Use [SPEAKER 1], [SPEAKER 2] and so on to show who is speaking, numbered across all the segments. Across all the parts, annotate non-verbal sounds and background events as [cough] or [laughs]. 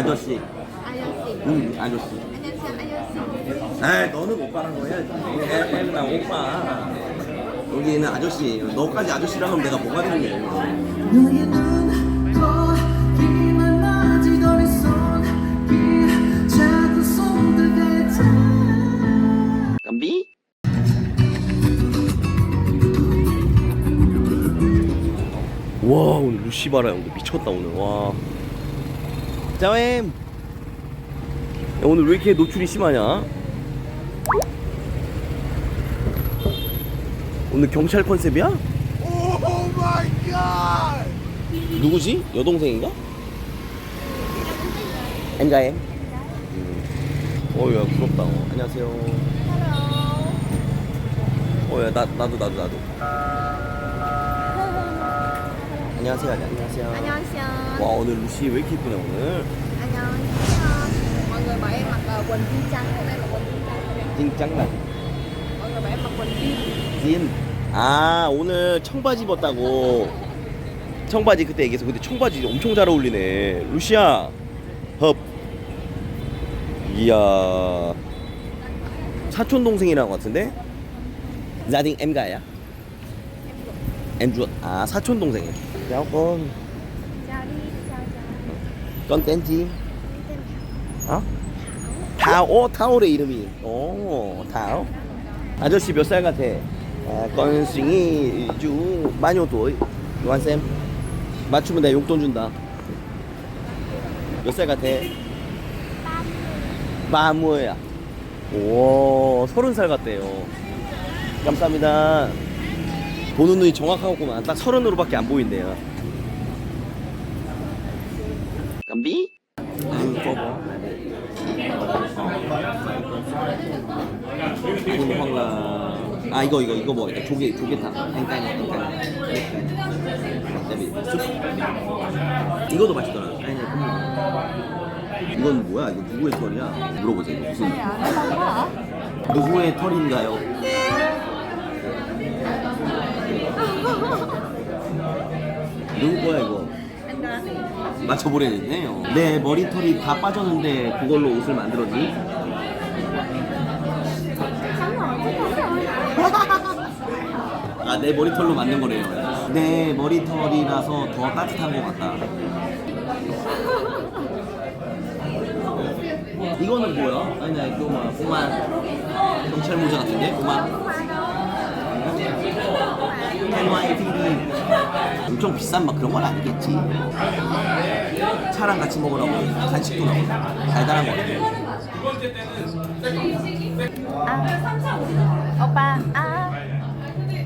[SPEAKER 1] 아저씨.
[SPEAKER 2] 아저씨.
[SPEAKER 1] 응, 아저씨.
[SPEAKER 2] 안녕하세요, 아저씨.
[SPEAKER 1] 에이, 너는 오빠란 거야. 에, 에, 나 오빠. 여기는 아저씨예요. 너까지 아저씨라면 내가 뭐가 되는 거야.
[SPEAKER 3] 너의 눈, 코, 귀만 맞이던 이 손길 자꾸 손들겠다
[SPEAKER 1] 감비? 와 오늘 루시 봐라 오늘 미쳤다 오늘 와 짜엠 야, 오늘 왜 이렇게 노출이 심하냐 오늘 경찰 컨셉이야? 오 마이 갓 누구지? 여동생인가? 엠가엠 어야 부럽다 어. 안녕하세요 어야 나 나도 나도 나도 안녕하세요. 안녕하세요.
[SPEAKER 2] 안녕하세요.
[SPEAKER 1] 와 오늘 루시 왜 이렇게 이쁘냐 오늘?
[SPEAKER 2] 안녕하세요. Mọi người bảo em mặc ờ, quần jean trắng, hôm nay là quần jean trắng.
[SPEAKER 1] 찡짱나.
[SPEAKER 2] Mọi người bảo em mặc quần jean.
[SPEAKER 1] 진. 아 오늘 청바지 입었다고. 청바지 그때 얘기해서 근데 청바지 엄청 잘 어울리네. 루시야 헙 이야. 사촌 동생이란 것 같은데? 자딩 엠가야? 엠주 아 사촌 동생 tên gì
[SPEAKER 2] Tên
[SPEAKER 1] 어? 타오 오 타오의 이름이 오 타오 아저씨 몇 살 같아? 아, 건승이 주 마녀도 요한쌤 맞추면 내가 용돈 준다 몇 살 같아? 마무야 오 서른 살 같대요 감사합니다 보는 눈이 정확하구만 딱 서른으로밖에 안 보인대요. 감비? 응 뽑어 이거 황라 아 이거 이거 이거 먹어야겠다 조개 조개탕 땡까니 그다음에 쑥 이것도 맛있더라 아니 아니 이건 뭐야? 이거 누구의 털이야? 물어보자 이거. 무슨 누구의 털인가요 누구 거야 이거. 맞춰보려는데요 내 머리털이 다 빠졌는데 그걸로 옷을 만들었니? [laughs] 아 내 머리털로 만든 거래요 내 머리털이라서 더 따뜻한 것 같다 이거는 뭐야? 아니 나 이거 막 꼬만 경찰 모자 같은데? 꼬만 NYPD 엄청 비싼 막 그런 건 아니겠지 차랑 같이 먹으라고 간식도 나오고 달달한 거 같아
[SPEAKER 2] À. Oppa. À.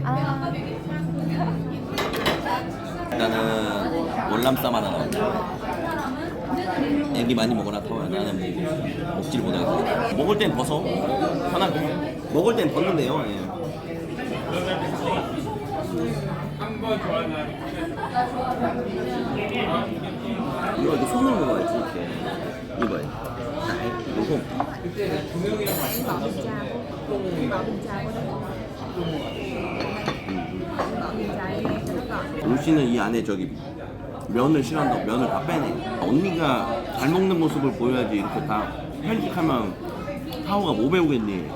[SPEAKER 2] À.
[SPEAKER 1] 일단은 월남쌈 하나 나온다 애기 많이 먹어라 타워야 나는 뭐 먹지를 못하겠어 먹을 땐 벗어 편하게 먹을 땐 벗는데요 예. 이거 이렇게 손으로 먹어야지? 이렇게. 이거야 자, 요거
[SPEAKER 2] đây cho nó gọn.
[SPEAKER 1] 루시는 이 안에 저기 면을 싫어한다고 면을 다 빼내. 언니가 잘 먹는 모습을 보여야지 이렇게 다 편식하면 타오가 뭐 배우겠니?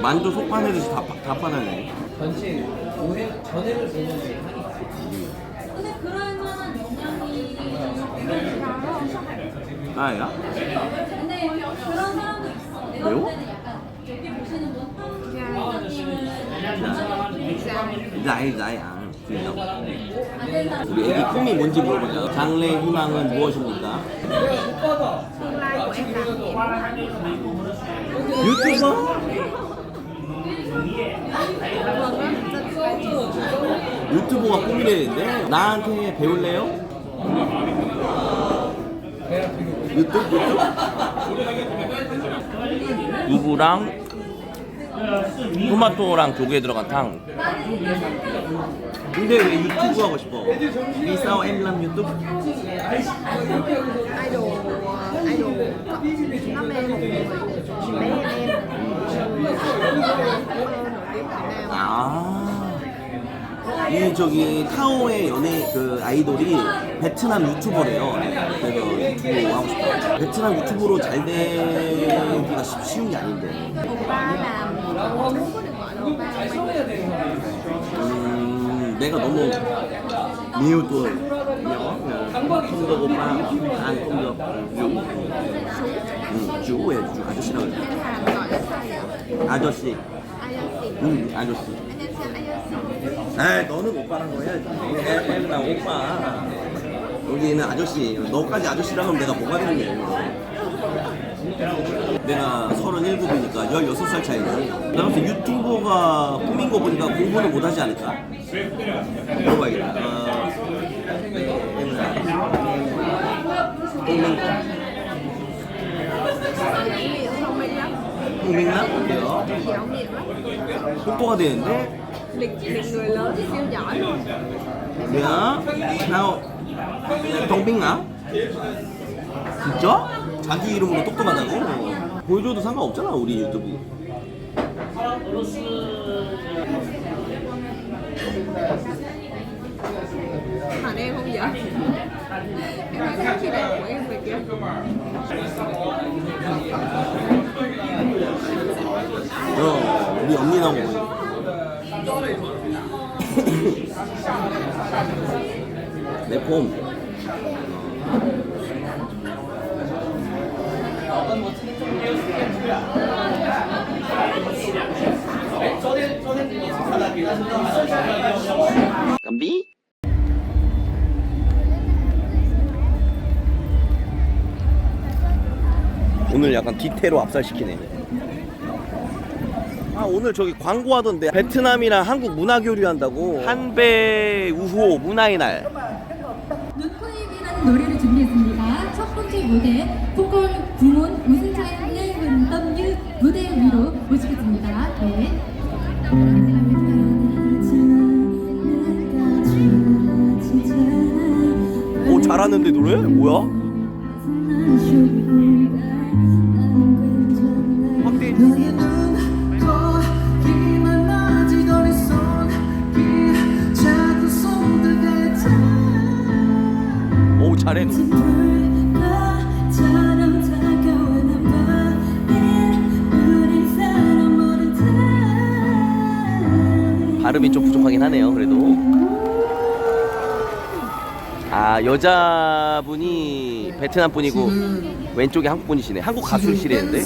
[SPEAKER 1] 만두 속파내듯이 다, 다 빠내네
[SPEAKER 4] 전체 오해 전해를 보는 게
[SPEAKER 1] 나야? 매워? 나이 나이 안 그래요 우리 애기 꿈이 뭔지 물어보자 장래 희망은 무엇입니까? 유튜버? 유튜버가 꿈이래는데 나한테 배울래요? 유튜브? 두부랑 토마토랑 조개 들어간 탕. 근데 왜 유튜브 하고 싶어?
[SPEAKER 2] idol idol mê một người bé em em
[SPEAKER 1] 이 저기 타오의 연예 그 아이돌이 베트남 유튜버래요. 그래서 유튜브 하고 싶다. 베트남 유튜브로 잘 되기가 쉽- 쉬운 게 아닌데.
[SPEAKER 2] Oppa làm Ồ, muốn có được gọi là Oppa
[SPEAKER 1] 음, 내가 너무 không được 오빠 안 chú 응, chú 왜 chú 아저씨라고
[SPEAKER 2] là sao vậy?
[SPEAKER 1] 아저씨
[SPEAKER 2] Ayosi
[SPEAKER 1] 응 아저씨 에이 너는 오빠란 거야 애나 오빠 여기는 아저씨 너까지 아저씨라면 내가 뭐가 되는 거야 내가 37이니까 16살 차이지 때 유튜버가 꿈인 거 보니까 공부는 못하지 않을까? 물어봐야겠다 어, 맹맹나? 어때요?
[SPEAKER 2] Dẻo miệng lắm
[SPEAKER 1] 똑똑가 되는데
[SPEAKER 2] Lịch lịch người lớn siêu giỏi luôn
[SPEAKER 1] 뭐야? 나 동빙나? 진짜? 자기 이름으로 똑똑하다고? 보여줘도 상관없잖아 우리 유튜브
[SPEAKER 2] Hàn em không vậy? Em nói thích khi đẹp của em vậy kìa
[SPEAKER 1] 어, 우리 언니 나 내폼 깜비? 오늘 약간 디테로 압살시키네. 아 오늘 저기 광고하던데 베트남이랑 한국 문화 교류한다고 한배 우호 문화의 날.
[SPEAKER 5] 눈코입이라는 노래를 준비했습니다. 첫 번째 무대 보컬 구몬 우승자의 은덤유 무대 위로 모시겠습니다. 네.
[SPEAKER 1] 오 잘하는데 노래? 뭐야?
[SPEAKER 3] 듯
[SPEAKER 1] 발음이 좀 부족하긴 하네요. 그래도. 아 여자분이 베트남 분이고 왼쪽이 한국 분이시네. 한국 가수시래는데.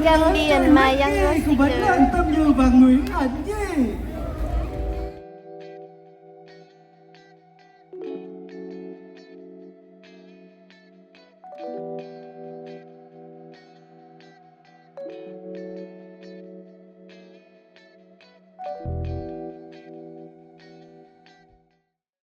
[SPEAKER 3] Gambian Mayang Rosiker. Kubad